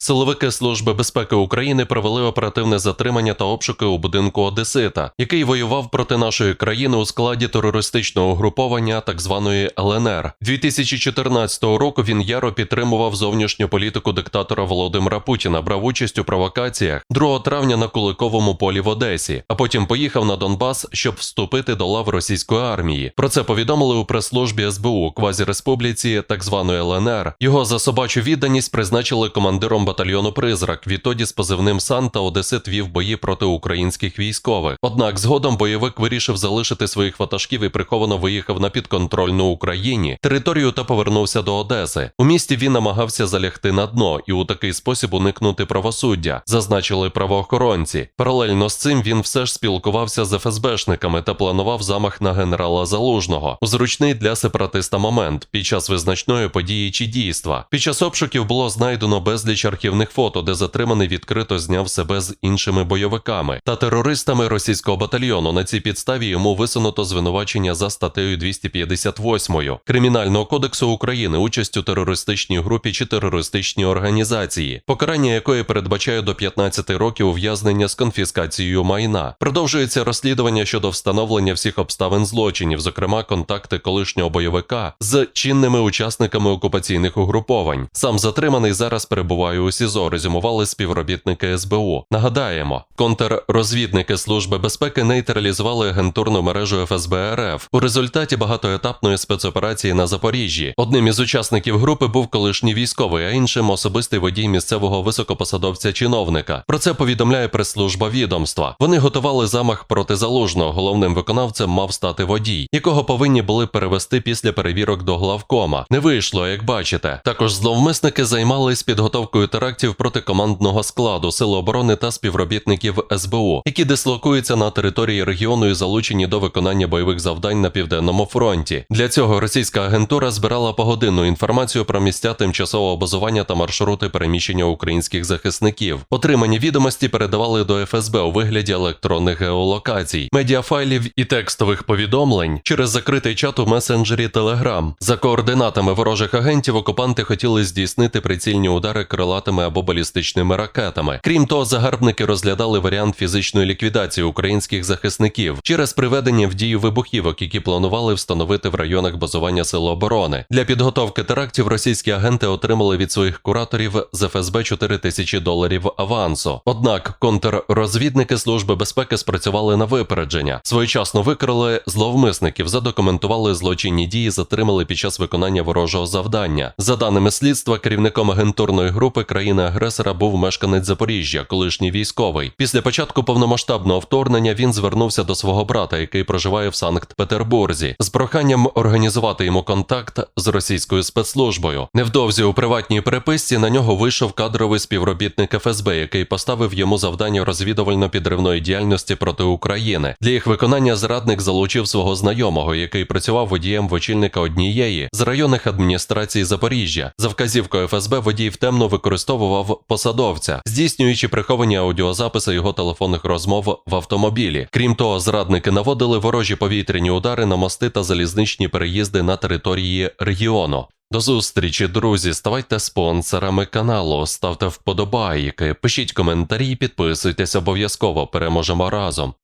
Силовики Служби безпеки України провели оперативне затримання та обшуки у будинку Одесита, який воював проти нашої країни у складі терористичного угруповання так званої ЛНР. 2014 року він яро підтримував зовнішню політику диктатора Володимира Путіна, брав участь у провокаціях 2 травня на Куликовому полі в Одесі, а потім поїхав на Донбас, щоб вступити до лав російської армії. Про це повідомили у прес-службі СБУ квазіреспубліці, так званої ЛНР. Його за собачу відданість призначили командиром батальйону Призрак. Відтоді з позивним Сан та Одесит вів бої проти українських військових. Однак згодом бойовик вирішив залишити своїх ватажків і приховано виїхав на підконтрольну Україні територію та повернувся до Одеси. У місті він намагався залягти на дно і у такий спосіб уникнути правосуддя, зазначили правоохоронці. Паралельно з цим він все ж спілкувався з ФСБшниками та планував замах на генерала Залужного у зручний для сепаратиста момент під час визначної події чи дійства. Під час обшуків було знайдено безліч архівних фото, де затриманий відкрито зняв себе з іншими бойовиками та терористами російського батальйону. На цій підставі йому висунуто звинувачення за статтею 258 Кримінального кодексу України участь у терористичній групі чи терористичній організації, покарання якої передбачає до 15 років ув'язнення з конфіскацією майна. Продовжується розслідування щодо встановлення всіх обставин злочинів, зокрема контакти колишнього бойовика з чинними учасниками окупаційних угруповань. Сам затриманий зараз перебуває у СІЗО, резюмували співробітники СБУ. Нагадаємо, контррозвідники Служби безпеки нейтралізували агентурну мережу ФСБ РФ у результаті багатоетапної спецоперації на Запоріжжі. Одним із учасників групи був колишній військовий, а іншим особистий водій місцевого високопосадовця-чиновника. Про це повідомляє прес-служба відомства. Вони готували замах проти залужного. Головним виконавцем мав стати водій, якого повинні були перевести після перевірок до главкома. Не вийшло, як бачите. Також зловмисники займались підготовкою терактів проти командного складу Сил оборони та співробітників СБУ, які дислокуються на території регіону і залучені до виконання бойових завдань на південному фронті. Для цього російська агентура збирала погодинну інформацію про місця тимчасового базування та маршрути переміщення українських захисників. Отримані відомості передавали до ФСБ у вигляді електронних геолокацій, медіафайлів і текстових повідомлень через закритий чат у месенджері Telegram. За координатами ворожих агентів окупанти хотіли здійснити прицільні удари крилатими або балістичними ракетами. Крім того, загарбники розглядали варіант фізичної ліквідації українських захисників через приведення в дію вибухівок, які планували встановити в районах базування сил оборони. Для підготовки терактів російські агенти отримали від своїх кураторів з ФСБ 4 тисячі доларів авансу. Однак контррозвідники служби безпеки спрацювали на випередження, своєчасно викрили зловмисників, задокументували злочинні дії, затримали під час виконання ворожого завдання. За даними слідства, керівником агентурної групи країни-агресора був мешканець Запоріжжя, колишній військовий. Після початку повномасштабного вторгнення він звернувся до свого брата, який проживає в Санкт-Петербурзі, з проханням організувати йому контакт з російською спецслужбою. Невдовзі у приватній переписці на нього вийшов кадровий співробітник ФСБ, який поставив йому завдання розвідувально-підривної діяльності проти України. Для їх виконання зрадник залучив свого знайомого, який працював водієм в очільника однієї з районних адміністрацій Запоріжжя. За вказівкою ФСБ водій втемно використовував посадовця, здійснюючи приховані аудіозаписи його телефонних розмов в автомобілі. Крім того, зрадники наводили ворожі повітряні удари на мости та залізничні переїзди на території регіону. До зустрічі, друзі. Ставайте спонсорами каналу, ставте вподобайки, пишіть коментарі, підписуйтесь обов'язково. Переможемо разом.